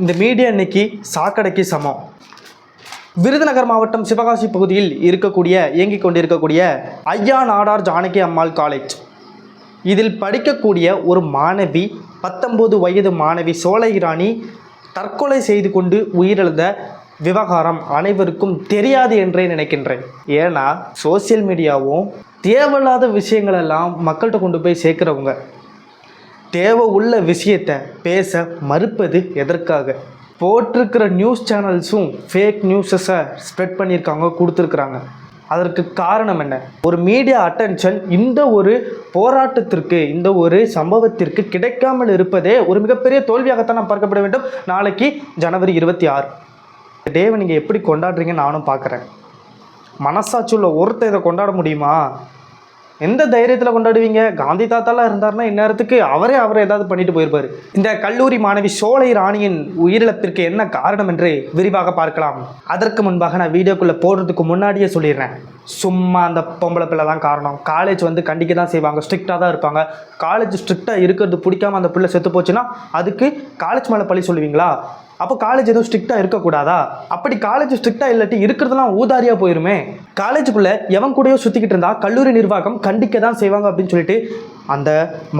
இந்த மீடியா இன்னைக்கு சாக்கடைக்கு சமம். விருதுநகர் மாவட்டம் சிவகாசி பகுதியில் இருக்கக்கூடிய இயங்கிக் கொண்டிருக்கக்கூடிய ஐயா நாடார் ஜானகி அம்மாள் காலேஜ் இதில் படிக்கக்கூடிய ஒரு மாணவி பத்தொன்பது வயது மாணவி சோலை ராணி தற்கொலை செய்து கொண்டு உயிரிழந்த விவகாரம் அனைவருக்கும் தெரியாது என்றே நினைக்கின்றேன். ஏன்னா சோசியல் மீடியாவும் தேவையில்லாத விஷயங்களெல்லாம் மக்கள்கிட்ட கொண்டு போய் சேர்க்குறவங்க. தேவை உள்ள விஷயத்தை பேச மறுப்பது எதற்காக? போட்டிருக்கிற நியூஸ் சேனல்ஸும் ஃபேக் நியூஸஸை ஸ்ப்ரெட் பண்ணியிருக்காங்க கொடுத்துருக்குறாங்க. அதற்கு காரணம் என்ன? ஒரு மீடியா அட்டென்ஷன் இந்த ஒரு போராட்டத்திற்கு இந்த ஒரு சம்பவத்திற்கு கிடைக்காமல் இருப்பதே ஒரு மிகப்பெரிய தோல்வியாகத்தான் நாம் பார்க்கப்பட வேண்டும். நாளைக்கு ஜனவரி இருபத்தி ஆறு. டேவை நீங்கள் எப்படி கொண்டாடுறீங்கன்னு நானும் பார்க்குறேன். மனசாட்சியில் ஒருத்தர் இதை கொண்டாட முடியுமா? எந்த தைரியத்தில் கொண்டாடுவீங்க? காந்தி தாத்தாலாம் இருந்தார்னா இந்நேரத்துக்கு அவரே அவரை ஏதாவது பண்ணிட்டு போயிருப்பாரு. இந்த கல்லூரி மாணவி சோலை ராணியின் உயிரிழப்பிற்கு என்ன காரணம் என்று விரிவாக பார்க்கலாம். அதற்கு முன்பாக நான் வீடியோக்குள்ளே போடுறதுக்கு முன்னாடியே சொல்லிடுறேன். சும்மா அந்த பொம்பளை பிள்ளை தான் காரணம். காலேஜ் வந்து கண்டிக்க தான் செய்வாங்க. ஸ்ட்ரிக்டாக தான் இருப்பாங்க. காலேஜ் ஸ்ட்ரிக்டாக இருக்கிறது பிடிக்காம அந்த பிள்ளை செத்து போச்சுன்னா அதுக்கு காலேஜ் மேலே பழி சொல்லுவீங்களா? அப்போ காலேஜ் எதுவும் ஸ்ட்ரிக்டாக இருக்கக்கூடாதா? அப்படி காலேஜ் ஸ்ட்ரிக்டாக இல்லாட்டி இருக்கிறதெல்லாம் ஊதாரியாக போயிருமே. காலேஜுக்குள்ளே எவன் கூடயோ சுற்றிக்கிட்டு இருந்தா கல்லூரி நிர்வாகம் கண்டிக்க தான் செய்வாங்க அப்படின்னு சொல்லிட்டு அந்த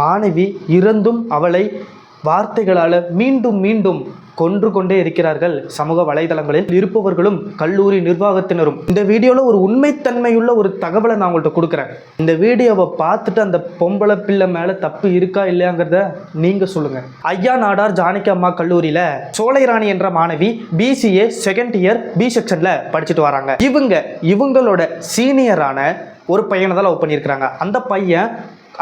மாணவி இறந்தும் அவளை வார்த்தைகளால் மீண்டும் மீண்டும் கொன்று கொண்டே இருக்கிறார்கள் சமூக வலைதளங்களில் இருப்பவர்களும் கல்லூரி நிர்வாகத்தினரும். இந்த வீடியோவில் ஒரு உண்மைத்தன்மையுள்ள ஒரு தகவலை நான் உங்கள்கிட்ட கொடுக்குறேன். இந்த வீடியோவை பார்த்துட்டு அந்த பொம்பளை பிள்ளை மேலே தப்பு இருக்கா இல்லையாங்கிறத நீங்கள் சொல்லுங்கள் ஐயா நாடார் ஜானகி அம்மா கல்லூரியில் சோலைராணி என்ற மாணவி பிசிஏ செகண்ட் இயர் பி செக்ஷனில் படிச்சுட்டு வராங்க. இவங்க இவங்களோட சீனியரான ஒரு பையனை தான் லவ் பண்ணியிருக்கிறாங்க. அந்த பையன்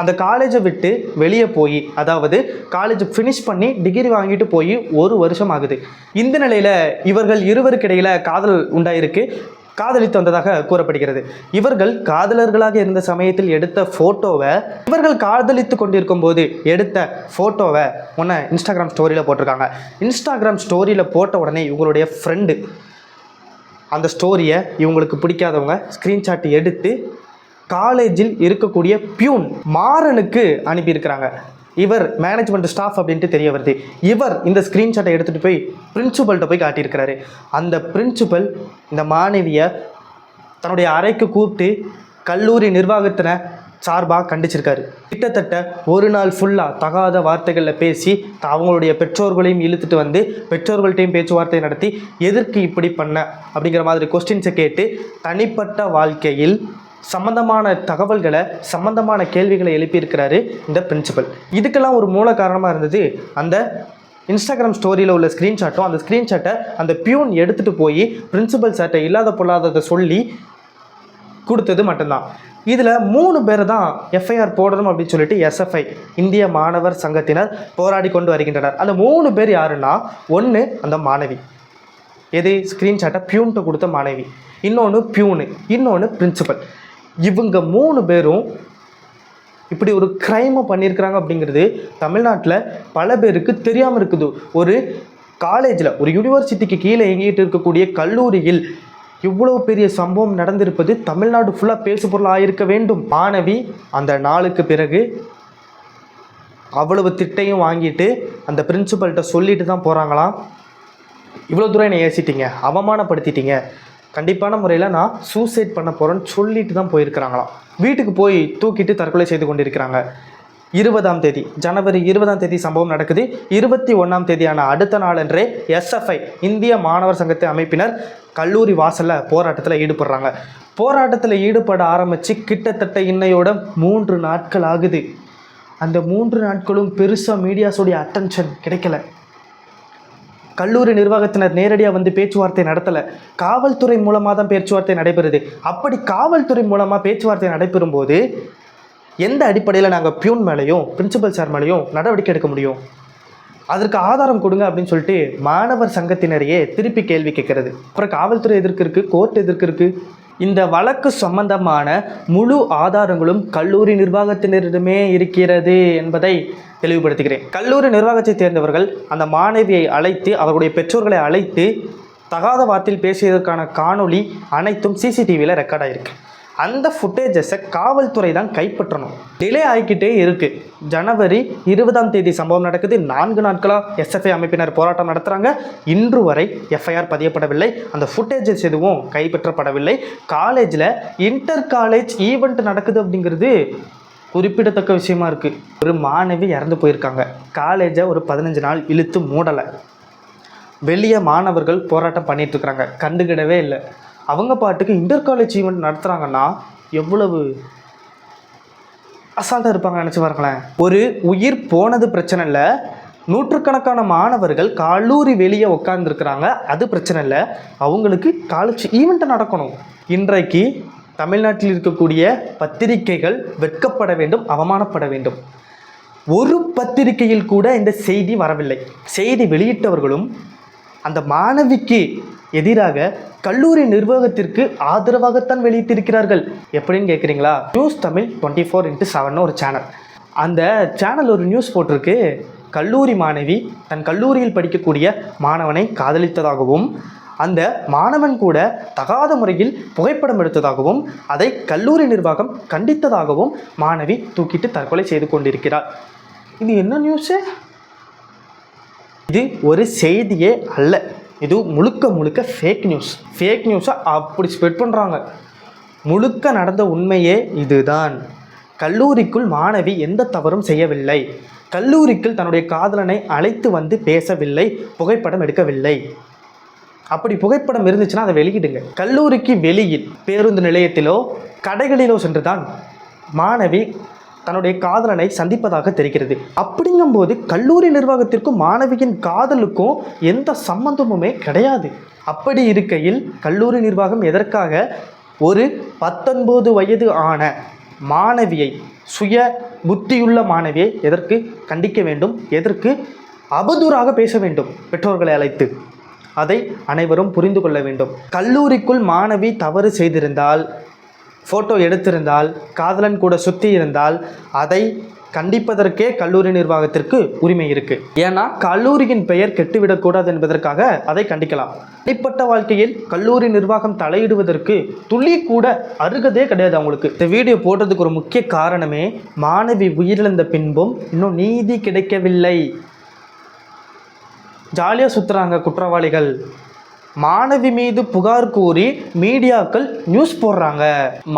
அந்த காலேஜை விட்டு வெளியே போய் அதாவது காலேஜ் ஃபினிஷ் பண்ணி டிகிரி வாங்கிட்டு போய் ஒரு வருஷம் ஆகுது. இந்த நிலையில் இவர்கள் இருவருக்கிடையில் காதல் உண்டாயிருக்கு. காதலித்து வந்ததாக கூறப்படுகிறது. இவர்கள் காதலர்களாக இருந்த சமயத்தில் எடுத்த ஃபோட்டோவை இவர்கள் காதலித்து கொண்டிருக்கும் போது எடுத்த ஃபோட்டோவை உன்னை இன்ஸ்டாகிராம் ஸ்டோரியில் போட்டிருக்காங்க. இன்ஸ்டாகிராம் ஸ்டோரியில் போட்ட உடனே இவங்களுடைய ஃப்ரெண்டு அந்த ஸ்டோரியை இவங்களுக்கு பிடிக்காதவங்க ஸ்க்ரீன்ஷாட் எடுத்து காலேஜில் இருக்கக்கூடிய பியூன் மாறனுக்கு அனுப்பியிருக்கிறாங்க. இவர் மேனேஜ்மெண்ட் ஸ்டாஃப் அப்படின்ட்டு தெரிய வருது. இவர் இந்த ஸ்க்ரீன்ஷாட்டை எடுத்துகிட்டு போய் பிரின்சிபல்கிட்ட போய் காட்டியிருக்கிறாரு. அந்த பிரின்சிபல் இந்த மாணவியை தன்னுடைய அறைக்கு கூப்பிட்டு கல்லூரி நிர்வாகத்தினை சார்பாக கண்டிச்சிருக்காரு. கிட்டத்தட்ட ஒரு நாள் ஃபுல்லாக தகாத வார்த்தைகளில் பேசி அவங்களுடைய பெற்றோர்களையும் இழுத்துட்டு வந்து பெற்றோர்கள்ட்டையும் பேச்சுவார்த்தை நடத்தி எதற்கு இப்படி பண்ண? அப்படிங்கிற மாதிரி கொஸ்டின்ஸை கேட்டு தனிப்பட்ட வாழ்க்கையில் சம்பந்தமான தகவல்களை சம்பந்தமான கேள்விகளை எழுப்பியிருக்கிறாரு இந்த பிரின்சிபல் இதுக்கெல்லாம் ஒரு மூல காரணமாக இருந்தது அந்த இன்ஸ்டாகிராம் ஸ்டோரியில் உள்ள ஸ்க்ரீன்ஷாட்டும் அந்த ஸ்க்ரீன்ஷாட்டை அந்த பியூன் எடுத்துகிட்டு போய் பிரின்சிபல் சார்ட்டை இல்லாத பொல்லாததை சொல்லி கொடுத்தது மட்டும்தான். இதில் மூணு பேர் தான் எஃப்ஐஆர் போடணும் அப்படின்னு சொல்லிட்டு எஸ்எஃப்ஐ இந்திய மாணவர் சங்கத்தினர் போராடி கொண்டு வருகின்றனர். அந்த மூணு பேர் யாருன்னா ஒன்று அந்த மாணவி. எது? ஸ்க்ரீன்ஷாட்டை பியூன்ட்டு கொடுத்த மாணவி. இன்னொன்று பியூனு இன்னொன்று பிரின்சிபல் இவங்க மூணு பேரும் இப்படி ஒரு க்ரைமை பண்ணியிருக்கிறாங்க அப்படிங்கிறது தமிழ்நாட்டில் பல பேருக்கு தெரியாமல் இருக்குது. ஒரு காலேஜில் ஒரு யூனிவர்சிட்டிக்கு கீழே இயங்கிட்டு இருக்கக்கூடிய கல்லூரியில் இவ்வளோ பெரிய சம்பவம் நடந்திருப்பது தமிழ்நாடு ஃபுல்லாக பேசு ஆயிருக்க வேண்டும். மாணவி அந்த நாளுக்கு பிறகு அவ்வளவு திட்டையும் வாங்கிட்டு அந்த பிரின்சிபல்கிட்ட சொல்லிட்டு தான் போகிறாங்களாம் இவ்வளோ தூரம் என்னை ஏசிட்டீங்க அவமானப்படுத்திட்டீங்க. கண்டிப்பான முறையில் நான் சூசைட் பண்ண போகிறேன்னு சொல்லிட்டு தான் போயிருக்கிறாங்களாம். வீட்டுக்கு போய் தூக்கிட்டு தற்கொலை செய்து கொண்டிருக்கிறாங்க. இருபதாம் தேதி ஜனவரி இருபதாம் தேதி சம்பவம் நடக்குது. இருபத்தி ஒன்றாம் தேதியான அடுத்த நாளன்றே எஸ்எஃப்ஐ இந்திய மாணவர் சங்கத்தை அமைப்பினர் கல்லூரி வாசலில் போராட்டத்தில் ஈடுபடுறாங்க. போராட்டத்தில் ஈடுபட ஆரம்பித்து கிட்டத்தட்ட இன்னையோட மூன்று நாட்கள் ஆகுது. அந்த மூன்று நாட்களும் பெருசாக மீடியாஸோடைய அட்டென்ஷன் கிடைக்கல. கல்லூரி நிர்வாகத்தினர் நேரடியாக வந்து பேச்சுவார்த்தை நடத்தலை. காவல்துறை மூலமாக தான் பேச்சுவார்த்தை நடைபெறுது. அப்படி காவல்துறை மூலமாக பேச்சுவார்த்தை நடைபெறும் போது எந்த அடிப்படையில் நாங்கள் பியூன் மேலேயும் பிரின்சிபல் சார் மேலேயும் நடவடிக்கை எடுக்க முடியும்? அதற்கு ஆதாரம் கொடுங்க அப்படின்னு சொல்லிட்டு மாணவர் சங்கத்தினரையே திருப்பி கேள்வி கேட்கறது. அப்புறம் காவல்துறை எதிர்க்கு இருக்குது கோர்ட் எதிர்க்கு இருக்குது இந்த வழக்கு சம்பந்தமான முழு ஆதாரங்களும் கல்லூரி நிர்வாகத்தினரிடமே இருக்கிறது என்பதை தெளிவுபடுத்துகிறேன். கல்லூரி நிர்வாகத்தை சேர்ந்தவர்கள் அந்த மாணவியை அழைத்து அவருடைய பெற்றோர்களை அழைத்து தகாத வார்த்தையில் பேசியதற்கான காணொளி அனைத்தும் சிசிடிவியில் ரெக்கார்ட் ஆகிருக்கு அந்த ஃபுட்டேஜஸை காவல்துறை தான் கைப்பற்றணும். டிலே ஆகிக்கிட்டே இருக்குது ஜனவரி இருபதாம் தேதி சம்பவம் நடக்குது. நான்கு நாட்களாக எஸ்எஃப்ஐ அமைப்பினர் போராட்டம் நடத்துகிறாங்க இன்று வரை எஃப்ஐஆர் பதியப்படவில்லை. அந்த ஃபுட்டேஜஸ் எதுவும் கைப்பற்றப்படவில்லை. காலேஜில் இன்டர் காலேஜ் ஈவெண்ட் நடக்குது அப்படிங்கிறது குறிப்பிடத்தக்க விஷயமா இருக்குது ஒரு மாணவி இறந்து போயிருக்காங்க. காலேஜை ஒரு பதினஞ்சு நாள் இழுத்து மூடலை. வெளியே மாணவர்கள் போராட்டம் பண்ணிகிட்ருக்குறாங்க கண்டுக்கிடவே இல்லை. அவங்க பாட்டுக்கு இன்டர் காலேஜ் ஈவெண்ட் நடத்துகிறாங்கன்னா எவ்வளவு அசால்ட்டாக இருப்பாங்க நினச்சி பாருங்களேன். ஒரு உயிர் போனது பிரச்சனை இல்லை நூற்றுக்கணக்கான மாணவர்கள் கல்லூரி வெளியே உட்காந்துருக்குறாங்க அது பிரச்சனை இல்லை. அவங்களுக்கு காலேஜ் ஈவெண்ட்டை நடக்கணும். இன்றைக்கு தமிழ்நாட்டில் இருக்கக்கூடிய பத்திரிகைகள் வெட்கப்பட வேண்டும் அவமானப்பட வேண்டும். ஒரு பத்திரிகையில் கூட இந்த செய்தி வரவில்லை. செய்தி வெளியிட்டவர்களும் அந்த மாணவிக்கு எதிராக கல்லூரி நிர்வாகத்திற்கு ஆதரவாகத்தான் வெளியிட்டிருக்கிறார்கள். எப்படின்னு கேட்குறீங்களா news Tamil twenty four into seven ஒரு சேனல் அந்த சேனல் ஒரு நியூஸ் போட்டிருக்கு. கல்லூரி மாணவி தன் கல்லூரியில் படிக்கக்கூடிய மாணவனை காதலித்ததாகவும் அந்த மாணவன் கூட தகாத முறையில் புகைப்படம் எடுத்ததாகவும் அதை கல்லூரி நிர்வாகம் கண்டித்ததாகவும் மாணவி தூக்கிட்டு தற்கொலை செய்து கொண்டிருக்கிறார் இது என்ன நியூஸு இது ஒரு செய்தியே அல்ல. இது முழுக்க முழுக்க ஃபேக் நியூஸ் ஃபேக் நியூஸை அப்படி ஸ்ப்ரெட் பண்ணுறாங்க முழுக்க நடந்த உண்மையே இதுதான். கல்லூரிக்குள் மாணவி எந்த தவறும் செய்யவில்லை. கல்லூரிக்குள் தன்னுடைய காதலனை அழைத்து வந்து பேசவில்லை புகைப்படம் எடுக்கவில்லை. அப்படி புகைப்படம் இருந்துச்சுன்னா அதை வெளியிடுங்க. கல்லூரிக்கு வெளியில் பேருந்து நிலையத்திலோ கடைகளிலோ சென்றுதான் மாணவி தன்னுடைய காதலனை சந்திப்பதாக தெரிகிறது. அப்படிங்கும்போது கல்லூரி நிர்வாகத்திற்கும் மாணவியின் காதலுக்கும் எந்த சம்பந்தமுமே கிடையாது. அப்படி இருக்கையில் கல்லூரி நிர்வாகம் எதற்காக ஒரு பத்தொன்பது வயது ஆன மாணவியை சுய புத்தியுள்ள மாணவியை எதற்கு கண்டிக்க வேண்டும் எதற்கு அவதூறாக பேச வேண்டும் பெற்றோர்களை அழைத்து. அதை அனைவரும் புரிந்து கொள்ள வேண்டும். கல்லூரிக்குள் மாணவி தவறு செய்திருந்தால் ஃபோட்டோ எடுத்திருந்தால் காதலன் கூட சுற்றி இருந்தால் அதை கண்டிப்பதற்கே கல்லூரி நிர்வாகத்திற்கு உரிமை இருக்கு. ஏன்னா கல்லூரியின் பெயர் கெட்டுவிடக்கூடாது என்பதற்காக அதை கண்டிக்கலாம். தனிப்பட்ட வாழ்க்கையில் கல்லூரி நிர்வாகம் தலையிடுவதற்கு துளி கூட அருகதே கிடையாது அவங்களுக்கு. இந்த வீடியோ போடுறதுக்கு ஒரு முக்கிய காரணமே மாணவி உயிரிழந்த பின்பும் இன்னும் நீதி கிடைக்கவில்லை. ஜாலியாக சுற்றுறாங்க குற்றவாளிகள். மாணவி மீது புகார் கூறி மீடியாக்கள் நியூஸ் போடுறாங்க.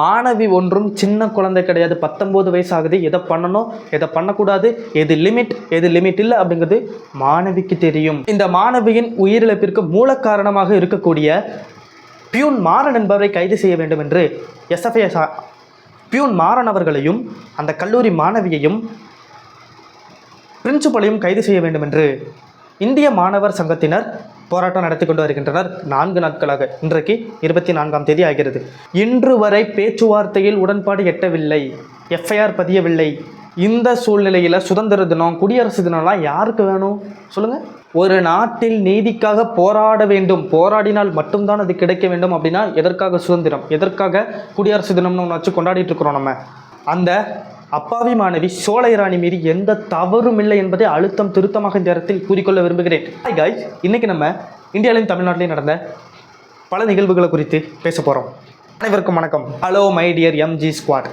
மாணவி ஒன்றும் சின்ன குழந்தை கிடையாது. பத்தொம்போது வயசு ஆகுது எதை பண்ணணும்? எதை பண்ணக்கூடாது? எது லிமிட் எது லிமிட் இல்லை? அப்படிங்கிறது மாணவிக்கு தெரியும். இந்த மாணவியின் உயிரிழப்பிற்கு மூல காரணமாக இருக்கக்கூடிய பியூன் மாறன் என்பவரை கைது செய்ய வேண்டும் என்று எஸ்எஃப்ஐ பியூன் மாறன் அவர்களையும் அந்த கல்லூரி மாணவியையும் பிரின்சிபலையும் கைது செய்ய வேண்டும் என்று இந்திய மாணவர் சங்கத்தினர் போராட்டம் நடத்தி கொண்டு வருகின்றனர். நான்கு நாட்களாக இன்றைக்கு இருபத்தி நான்காம் தேதி ஆகிறது. இன்று வரை பேச்சுவார்த்தையில் உடன்பாடு எட்டவில்லை. எஃப்ஐஆர் பதியவில்லை. இந்த சூழ்நிலையில் சுதந்திர தினம் குடியரசு தினம்லாம் யாருக்கு வேணும்? சொல்லுங்கள் ஒரு நாட்டில் நீதிக்காக போராட வேண்டும். போராடினால் மட்டும்தான் அது கிடைக்க வேண்டும் அப்படின்னா எதற்காக சுதந்திரம்? எதற்காக குடியரசு தினம்னு ஒன்று வச்சு கொண்டாடிட்டு இருக்கிறோம் நம்ம? அந்த அப்பாவி மாணவி சோலை ராணி மீது எந்த தவறும் இல்லை என்பதை அழுத்தம் திருத்தமாக இந்த இடத்தில் கூறிக்கொள்ள விரும்புகிறேன். ஹாய் காய்ஸ் இன்னைக்கு நம்ம இந்தியாவிலையும் தமிழ்நாட்டிலையும் நடந்த பல நிகழ்வுகளை குறித்து பேச போகிறோம் அனைவருக்கும் வணக்கம். Hello my dear MG squad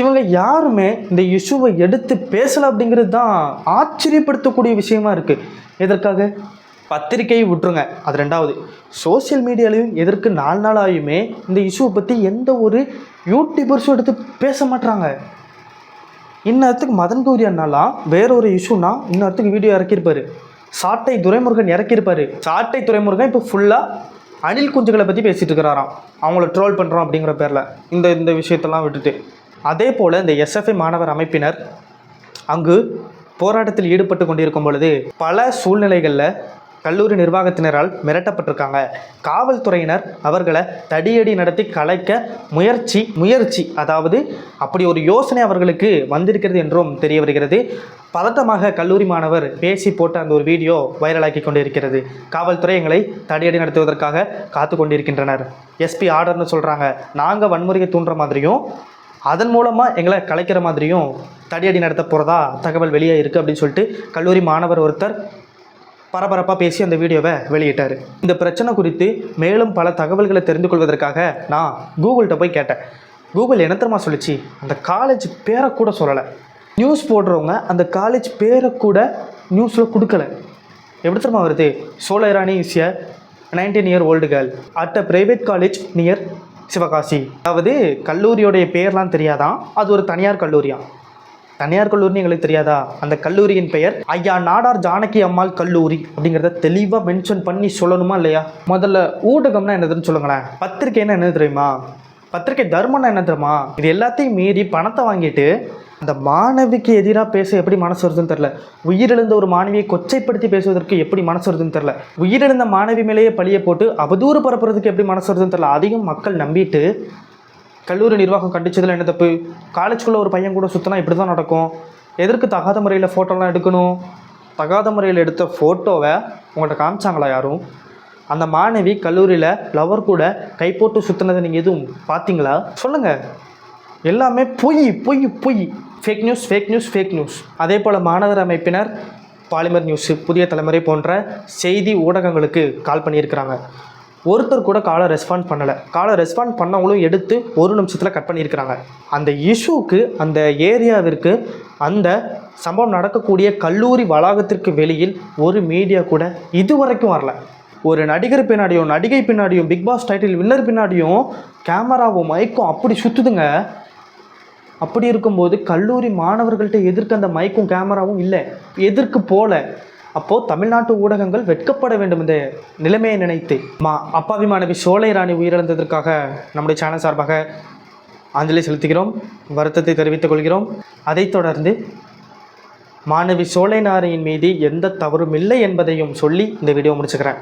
இவங்க யாருமே இந்த இஷ்யூவை எடுத்து பேசலை அப்படிங்கிறது தான் ஆச்சரியப்படுத்தக்கூடிய விஷயமா இருக்குது எதற்காக? பத்திரிக்கையை விட்டுருங்க. அது ரெண்டாவது. சோஷியல் மீடியாலையும் எதற்கு நாலு நாள் இந்த இஷ்யூவை பற்றி எந்த ஒரு யூடியூபர்ஸும் எடுத்து பேச மாட்டுறாங்க இன்னத்துக்கு மதன் கௌரி அண்ணாலாம் வேற ஒரு இஷ்யூனா இன்னத்துக்கு வீடியோ இறக்கியிருப்பாரு. சாட்டை துரைமுருகன் இறக்கியிருப்பாரு. சாட்டை துரைமுருகன் இப்போ ஃபுல்லாக அணில் குஞ்சுகளை பற்றி பேசிகிட்டு இருக்கிறாராம் அவங்கள ட்ரோல் பண்ணுறோம் அப்படிங்கிற பேரில். இந்த இந்த விஷயத்தெல்லாம் விட்டுட்டு. அதே போல் இந்த எஸ்எஃப்ஐ மாணவர் அமைப்பினர் அங்கு போராட்டத்தில் ஈடுபட்டு கொண்டிருக்கும் பொழுது பல சூழ்நிலைகளில் கல்லூரி நிர்வாகத்தினரால் மிரட்டப்பட்டிருக்காங்க. காவல்துறையினர் அவர்களை தடியடி நடத்தி கலைக்க முயற்சி முயற்சி. அதாவது அப்படி ஒரு யோசனை அவர்களுக்கு வந்திருக்கிறது என்றும் தெரிய வருகிறது. பதட்டமாக கல்லூரி மாணவர் பேசி போட்ட அந்த ஒரு வீடியோ வைரலாக்கி கொண்டிருக்கிறது. காவல்துறை எங்களை தடியடி நடத்துவதற்காக காத்து கொண்டிருக்கின்றனர். எஸ்பி ஆர்டர்னு சொல்கிறாங்க நாங்கள் வன்முறையை தூண்டுற மாதிரியும் அதன் மூலமாக எங்களை கலைக்கிற மாதிரியும் தடியடி நடத்த போகிறதா தகவல் வெளியே இருக்குது அப்படின்னு சொல்லிட்டு கல்லூரி மாணவர் ஒருத்தர் பரபரப்பாக பேசி அந்த வீடியோவை வெளியிட்டார். இந்த பிரச்சனை குறித்து மேலும் பல தகவல்களை தெரிந்து கொள்வதற்காக நான் கூகுள்கிட்ட போய் கேட்டேன். கூகுள் என்ன தெரியுமா சொல்லுச்சு? அந்த காலேஜ் பேரை கூட சொல்லலை. நியூஸ் போடுறவங்க அந்த காலேஜ் பேரை கூட நியூஸில் கொடுக்கல. எப்படி தெரியுமா வருது? Solairani is a nineteen year old girl at a private college near Sivakasi அதாவது கல்லூரியோடைய பேர்லாம் தெரியாதான் அது ஒரு தனியார் கல்லூரியா தனியார் கல்லூரின்னு எங்களுக்கு தெரியாதா? அந்த கல்லூரியின் பெயர் ஐயா நாடார் ஜானகி அம்மாள் கல்லூரி அப்படிங்கிறத தெளிவாக மென்ஷன் பண்ணி சொல்லணுமா இல்லையா? முதல்ல ஊடகம்னா என்னதுன்னு சொல்லுங்களேன். பத்திரிக்கைன்னா என்ன தெரியுமா? பத்திரிக்கை தர்மம்னா என்ன தெரியுமா? இது எல்லாத்தையும் மீறி பணத்தை வாங்கிட்டு அந்த மாணவிக்கு எதிராக பேச எப்படி மனசு வருதுன்னு தெரில உயிரிழந்த ஒரு மாணவியை கொச்சைப்படுத்தி பேசுவதற்கு எப்படி மனசு வருதுன்னு தெரில உயிரிழந்த மாணவி மேலேயே பழியை போட்டு அவதூறு பரப்புறதுக்கு எப்படி மனசு வருதுன்னு தெரில அதிகம் மக்கள் நம்பிட்டு கல்லூரி நிர்வாகம் கண்டிச்சதில் என்ன தப்பு? காலேஜ்குள்ளே ஒரு பையன் கூட சுற்றினா இப்படி தான் நடக்கும். எதற்கு தகாத முறையில் ஃபோட்டோலாம் எடுக்கணும்? தகாத முறையில் எடுத்த ஃபோட்டோவை உங்கள்கிட்ட காமிச்சாங்களா யாரும்? அந்த மாணவி கல்லூரியில் லவர் கூட கை போட்டு சுற்றினதை நீங்கள் எதுவும் பார்த்தீங்களா? சொல்லுங்கள் எல்லாமே பொய் பொய் பொய். Fake news fake news fake news அதே போல் மாணவர் அமைப்பினர் பாலிமர் நியூஸு புதிய தலைமுறை போன்ற செய்தி ஊடகங்களுக்கு கால் பண்ணியிருக்கிறாங்க. ஒருத்தர் கூட காலை ரெஸ்பாண்ட் பண்ணலை. காலை ரெஸ்பாண்ட் பண்ணவங்களும் எடுத்து ஒரு நிமிஷத்தில் கட் பண்ணியிருக்கிறாங்க. அந்த இஷ்யூக்கு அந்த ஏரியாவிற்கு அந்த சம்பவம் நடக்கக்கூடிய கல்லூரி வளாகத்திற்கு வெளியில் ஒரு மீடியா கூட இதுவரைக்கும் வரல. ஒரு நடிகர் பின்னாடியும் நடிகை பின்னாடியும் பிக் பாஸ் டைட்டில் வின்னர் பின்னாடியும் கேமராவும் மைக்கும் அப்படி சுற்றுதுங்க அப்படி இருக்கும்போது கல்லூரி மாணவர்கள்ட்ட எதிர்க்க அந்த மைக்கும் கேமராவும் இல்லை. எதிர்க்கு போல. அப்போது தமிழ்நாட்டு ஊடகங்கள் வெட்கப்பட வேண்டும் இந்த நிலைமையை நினைத்து. மா அப்பாவி மாணவி சோலை ராணி உயிரிழந்ததற்காக நம்முடைய சேனல் சார்பாக அஞ்சலி செலுத்துகிறோம். வருத்தத்தை தெரிவித்துக் கொள்கிறோம். அதைத் தொடர்ந்து மாணவி சோலைநாரையின் மீது எந்த தவறும் இல்லை என்பதையும் சொல்லி இந்த வீடியோ முடிச்சுக்கிறேன்.